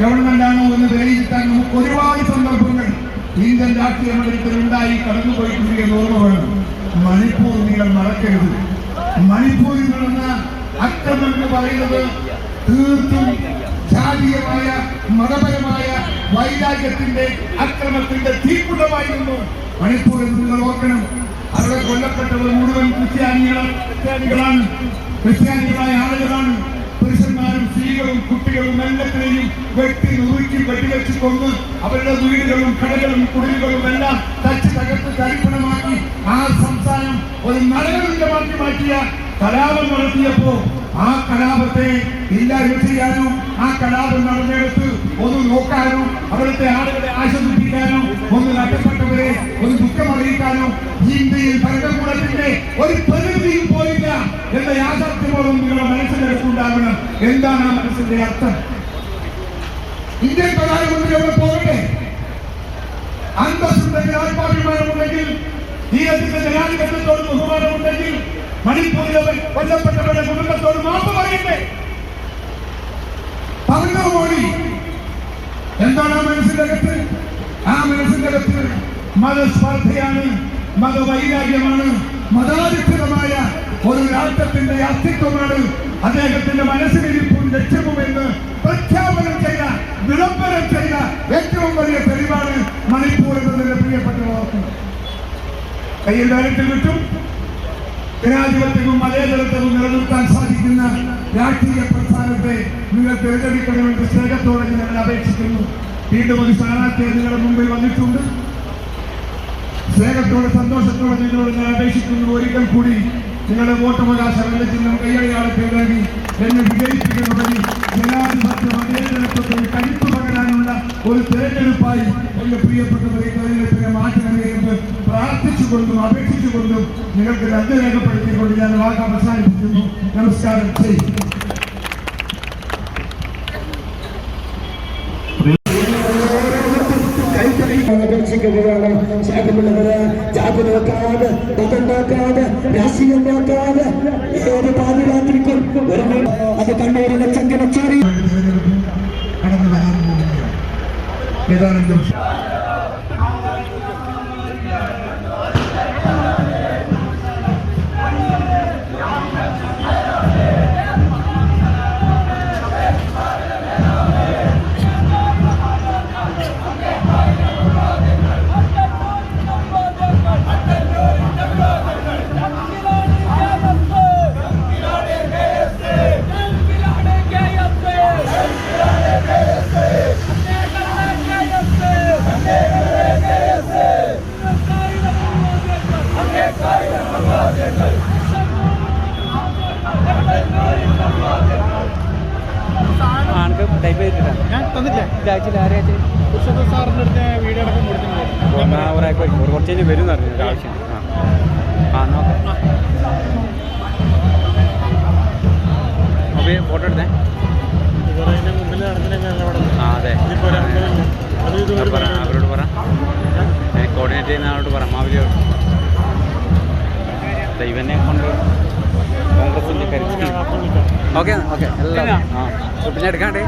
ഗവൺമെന്റാണോ എന്ന് വിലയിരുത്താൻ നമുക്ക് ഒരുപാട് സന്ദർഭങ്ങൾ ഇന്ത്യൻ രാഷ്ട്രീയ മണ്ഡലത്തിൽ ഉണ്ടായി കടന്നുപോയിട്ടുണ്ട് എന്ന് ഓർമ്മ വേണം. മണിപ്പൂർ നിങ്ങൾ മറക്കരുത്. മണിപ്പൂരിൽ നടന്ന അക്രമം എന്ന് പറയുന്നത് തീർത്തും ജാതീയമായ മതപരമായ വൈരാഗ്യത്തിന്റെ അക്രമത്തിന്റെ തീപ്പുടമായിരുന്നു മണിപ്പൂർ എന്ന് നിങ്ങൾ ഓർക്കണം. അവിടെ കൊല്ലപ്പെട്ടത് മുഴുവൻ ക്രിസ്ത്യാനികളാണ്. ക്രിസ്ത്യാനികളായ ആളുകളാണ്. കുട്ടികളും എല്ലാത്തിനെയും വെട്ടി നുറുക്കി വെടിവെച്ച് കൊന്ന് അവരുടെ വീടുകളും കടകളും കുടിലുകളും എല്ലാം തച്ച് തകർത്ത് തരിപ്പണമാക്കി ആ സംസ്ഥാനം ഒരു നരകമാക്കി മാറ്റിയ കലാപം നടത്തിയപ്പോ ആ കലാപത്തെ ഇല്ലായ്മ ചെയ്യാനോ ആ കലാപം നടന്നെടുത്ത് ഒന്ന് നോക്കാനോ അവിടുത്തെ ആളുകളെ ആശ്വസിപ്പിക്കാനോ ഒന്ന് നഷ്ടപ്പെട്ടവരെ ഒരു ദുഃഖം അറിയിക്കാനോ ഇന്ത്യയിൽ ഭരണകൂടത്തിന്റെ ഒരു പ്രതിനിധിയും പോയില്ല. എന്ന യാഥാർത്ഥ്യബോധം നിങ്ങളുടെ മനസ്സിലെടുക്കുണ്ടാകണം എന്താണ് ആ മനസ്സിന്റെ അർത്ഥം? ഇന്ത്യൻ പ്രധാനമന്ത്രി അവിടെ പോകട്ടെ. അന്തസ്സുണ്ടെങ്കിൽ ആത്മാഭിമാനമുണ്ടെങ്കിൽ ജീവിതത്തിന്റെ ജനാധിപത്യത്തോട് ബഹുമാനമുണ്ടെങ്കിൽ മണിപ്പൂരിലെ കൊല്ലപ്പെട്ടവരുടെ കുടുംബത്തോട് മാപ്പ് പറയട്ടെ. പറഞ്ഞു മോഡി എന്താണ് ആ മനസ്സിന്റെ ആ മനസ്സിന്റെ അകത്ത് മതസ്പർദ്ധയാണ് മതവൈരാഗ്യമാണ് മതാധിഷ്ഠിതമായ ഒരു രാഷ്ട്രത്തിന്റെ അസ്തിത്വമാണ് അദ്ദേഹത്തിന്റെ മനസ്സിലിരിപ്പും ലക്ഷ്യവും എന്ന് പ്രഖ്യാപനം ചെയ്ത വിളംബരം ചെയ്ത ഏറ്റവും വലിയ തെളിവാണ് മണിപ്പൂർ എന്നതിന്റെ പ്രിയപ്പെട്ടവർക്ക് കയ്യിൽ നേരത്തിൽ വിട്ടും ജനാധിപത്യവും മതേതരത്വവും നിലനിർത്താൻ സാധിക്കുന്ന രാഷ്ട്രീയ പ്രസ്ഥാനത്തെ നിങ്ങൾ തിരഞ്ഞെടുക്കണമെന്ന് സ്നേഹത്തോടെ ഞങ്ങൾ അപേക്ഷിക്കുന്നു. വീണ്ടും ഒരു സ്ഥാനാർത്ഥിയെ നിങ്ങളുടെ മുമ്പിൽ വന്നിട്ടുണ്ട്. സ്നേഹത്തോടെ സന്തോഷത്തോടെ നിങ്ങളോട് ഞാൻ അപേക്ഷിക്കുന്നു. ഒരിക്കൽ കൂടി നിങ്ങളുടെ വോട്ടവകാശം എന്ന ചിഹ്നം കൈയടയാളത്തെ നൽകി എന്നെ വിജയിപ്പിക്കണമെങ്കിൽ ജനാധിപത്യ മതേതരത്വത്തിൽ കരുത്തു പകരാനുള്ള ഒരു തെരഞ്ഞെടുപ്പായി എന്റെ പ്രിയപ്പെട്ടവരെ തെരഞ്ഞെടുപ്പിനെ മാറ്റണമേ പ്രാർത്ഥിച്ചുകൊണ്ടും അപേക്ഷിച്ചുകൊണ്ടും നിങ്ങൾക്ക് നന്ദി രേഖപ്പെടുത്തിക്കൊണ്ട് ഞാൻ വാക്ക് അവസാനിപ്പിക്കുന്നു നമസ്കാരം ചെയ്യും ആകർഷിക്കുകയാണ് സ്നേഹമുള്ളവര് ജാതി നോക്കാതെ മതം നോക്കാതെ രാഷ്ട്രീയം നോക്കാതെ ഏത് പാതിരാത്രിക്കും ഒരു അത് കണ്ണൂരിലെ ചങ്കനച്ചേരി കടന്നു ആൾക്ക് ടൈപ്പ് ചെയ്തിട്ടില്ല. ഞാൻ തന്നില്ലേ ആഴ്ചയിൽ ആരെയായിട്ട് കുർഷത്ത് സാറിന്റെ അടുത്ത് വീഡിയോ അടക്കം കൊടുത്തിട്ടുണ്ട്. ഒരാൾക്ക് ഒരു കുറച്ച് കഴിഞ്ഞ് വരും പറഞ്ഞു ഒരു ആവശ്യം. ആ. ആ നോക്കാം മൊബൈൽ ഫോട്ടോ എടുത്തേ. മുമ്പിൽ അവിടെ ആ അതെ. അവരോട് പറ. കോർഡിനേറ്റ് ചെയ്യുന്ന ആളോട് പറ മാവിലിയോട്. ദൈവനെ കൊണ്ട് കോൺഗ്രസിന്റെ കരുത്തി ഓക്കെ ഓക്കെ എല്ലാം. ആ പിന്നെ എടുക്കാണ്ട്.